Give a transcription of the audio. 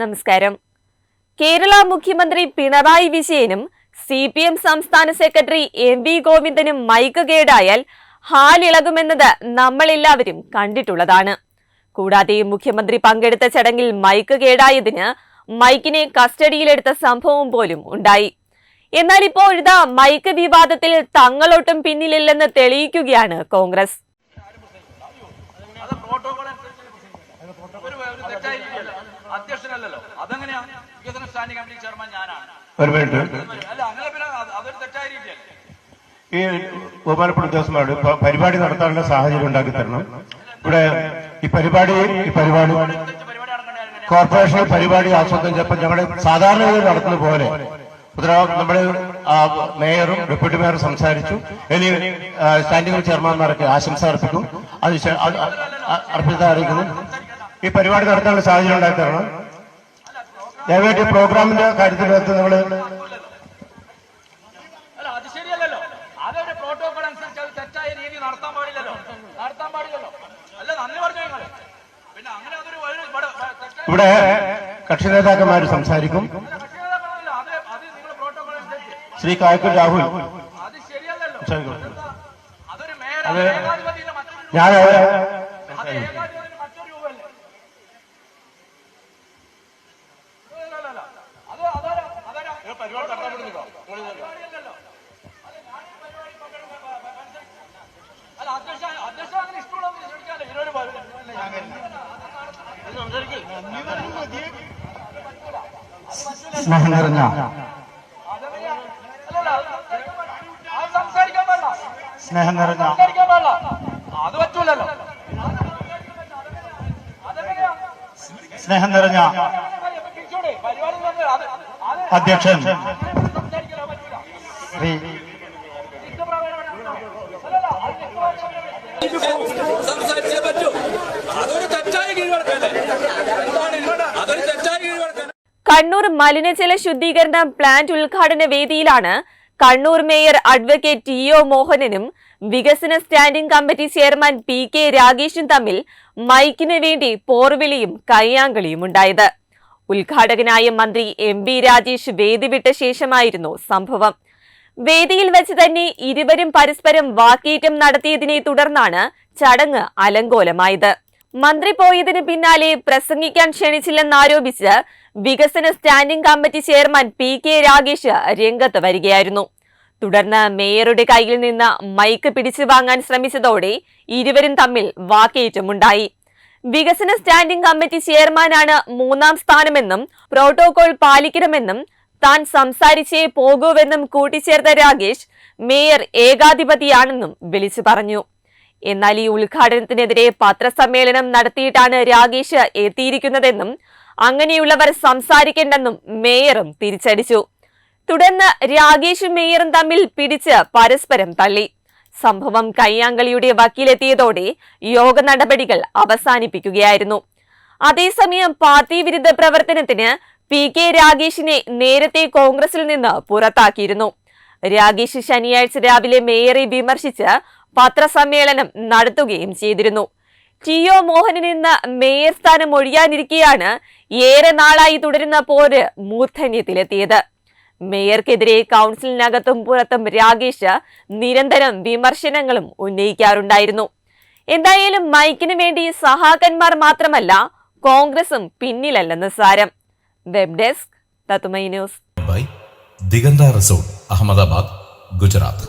നമസ്കാരം. കേരള മുഖ്യമന്ത്രി പിണറായി വിജയനും സി പി എം സംസ്ഥാന സെക്രട്ടറി എം വി ഗോവിന്ദനും മൈക്ക് കേടായാൽ ഹാലിളകുമെന്നത് നമ്മളെല്ലാവരും കണ്ടിട്ടുള്ളതാണ്. കൂടാതെ മുഖ്യമന്ത്രി പങ്കെടുത്ത ചടങ്ങിൽ മൈക്ക് കേടായതിന് മൈക്കിനെ കസ്റ്റഡിയിലെടുത്ത സംഭവം പോലും ഉണ്ടായി. എന്നാൽ ഇപ്പോൾ ഇതാ മൈക്ക് വിവാദത്തിൽ തങ്ങളൊട്ടും പിന്നിലില്ലെന്ന് തെളിയിക്കുകയാണ് കോൺഗ്രസ് അത് പ്രോട്ടോകോൾ അനുസരിച്ച് ഒരു ഒരു തെറ്റായ രീതിയല്ല അധ്യക്ഷനല്ലല്ലോ. അതെങ്ങനെയാ? വികസന സ്റ്റാൻഡിംഗ് കമ്മിറ്റി ചെയർമാൻ ഞാനാണ്. ഒരു മിനിറ്റ്. അല്ല അങ്ങനെ പിന്നെ അത് അതൊരു തെറ്റായ രീതിയല്ലേ. ഈ ബഹുമാനപ്പെട്ട ഉദ്യോഗസ്ഥന്മാരോട് പരിപാടി നടത്താനുള്ള സാഹചര്യം ഉണ്ടാക്കി തരണം. ഇവിടെ ഈ പരിപാടി ഈ പരിപാടി കോർപ്പറേഷൻ പരിപാടി ആസൂത്രണം ചിലപ്പോൾ ഞങ്ങളുടെ സാധാരണ രീതിയിൽ നടത്തുന്ന പോലെ ഉത്തരവാദിത്വം നമ്മുടെ മേയറും ഡെപ്യൂട്ടി മേയറും സംസാരിച്ചു. ഇനി സ്റ്റാൻഡിംഗ് ചെയർമാൻമാർക്ക് ആശംസ അർപ്പിക്കും. അത് അർപ്പിത അറിയിക്കുന്നു. ഈ പരിപാടി നടത്താനുള്ള സാഹചര്യം ഉണ്ടാക്കി തരണം ദയവായിട്ട് ഈ പ്രോഗ്രാമിന്റെ കാര്യത്തിനകത്ത് നമ്മൾ അല്ല അത് ശരിയല്ലല്ലോ. അതൊരു ശ്രീ കായ്ക്കു അത് ഞാൻ സ്നേഹം നിറഞ്ഞ സ്നേഹം നിറഞ്ഞ അത് പറ്റൂലല്ലോ. സ്നേഹം നിറഞ്ഞ തിരിച്ചോടെ പരിപാടി നടന്നത് അത് അത് അധ്യക്ഷൻ സംസാരിക്കാൻ പറ്റൂല ശ്രീ സംസാരിച്ചേ പറ്റൂ അതൊരു തെറ്റായ കീഴ്വഴക്കല്ലേ എന്താണ് അതൊരു തെറ്റായ ശ്രീ കണ്ണൂർ മലിനജല ശുദ്ധീകരണ പ്ലാന്റ് ഉദ്ഘാടന വേദിയിലാണ് Kannur mayor advocate T O മോഹനനും വികസന standing committee chairman P K രാഗേഷും തമ്മിൽ മൈക്കിന് വേണ്ടി പോർവിളിയും കയ്യാങ്കളിയും ഉണ്ടായത്. ഉദ്ഘാടകനായ മന്ത്രി എം വി രാജേഷ് വേദി വിട്ട ശേഷമായിരുന്നു സംഭവം. വേദിയിൽ വെച്ച് തന്നെ ഇരുവരും പരസ്പരം വാക്കേറ്റം നടത്തിയതിനെ തുടർന്നാണ് ചടങ്ങ് അലങ്കോലമായത്. മന്ത്രി പോയതിന് പിന്നാലെ പ്രസംഗിക്കാൻ ക്ഷണിച്ചില്ലെന്നാരോപിച്ച് വികസന standing committee chairman P K Ragesh രംഗത്ത് വരികയായിരുന്നു. തുടർന്ന് മേയറുടെ കയ്യിൽ നിന്ന് മൈക്ക് പിടിച്ചു വാങ്ങാൻ ശ്രമിച്ചതോടെ ഇരുവരും തമ്മിൽ വാക്കേറ്റമുണ്ടായി. വികസന സ്റ്റാൻഡിംഗ് കമ്മിറ്റി ചെയർമാനാണ് മൂന്നാം സ്ഥാനമെന്നും പ്രോട്ടോകോൾ പാലിക്കണമെന്നും താൻ സംസാരിച്ചേ പോകൂവെന്നും കൂട്ടിച്ചേർത്ത രാഗേഷ് മേയർ ഏകാധിപതിയാണെന്നും വിളിച്ചു പറഞ്ഞു. എന്നാൽ ഈ ഉദ്ഘാടനത്തിനെതിരെ പത്രസമ്മേളനം നടത്തിയിട്ടാണ് രാഗേഷ് എത്തിയിരിക്കുന്നതെന്നും അങ്ങനെയുള്ളവർ സംസാരിക്കേണ്ടെന്നും മേയറും തിരിച്ചടിച്ചു. തുടർന്ന് രാഗേഷും മേയറും തമ്മിൽ പിടിച്ച് പരസ്പരം തള്ളി. സംഭവം കയ്യാങ്കളിയുടെ വക്കീലെത്തിയതോടെ യോഗ നടപടികൾ അവസാനിപ്പിക്കുകയായിരുന്നു. അതേസമയം പാർട്ടി വിരുദ്ധ പ്രവർത്തനത്തിന് പി കെ രാഗേഷിനെ നേരത്തെ കോൺഗ്രസിൽ നിന്ന് പുറത്താക്കിയിരുന്നു. രാഗേഷ് ശനിയാഴ്ച രാവിലെ മേയറെ വിമർശിച്ച് പത്രസമ്മേളനം നടത്തുകയും ചെയ്തിരുന്നു. ടി ഒ മോഹനിൽ നിന്ന് മേയർ സ്ഥാനം ഒഴിയാനിരിക്കെയാണ് ഏറെ നാളായി തുടരുന്ന പോര് മൂർധന്യത്തിലെത്തിയത്. മേയർക്കെതിരെ കൗൺസിലിനകത്തും പുറത്തും രാഗേഷ് നിരന്തരം വിമർശനങ്ങളും ഉന്നയിക്കാറുണ്ടായിരുന്നു. എന്തായാലും മൈക്കിനു വേണ്ടി സഹാക്കന്മാർ മാത്രമല്ല കോൺഗ്രസും പിന്നിലല്ലെന്ന് സാരം. വെബ് ഡെസ്ക് തത്തുമൈ ന്യൂസ്. ദിഗന്ത റിസോർട്ട് അഹമ്മദാബാദ് ഗുജറാത്ത്.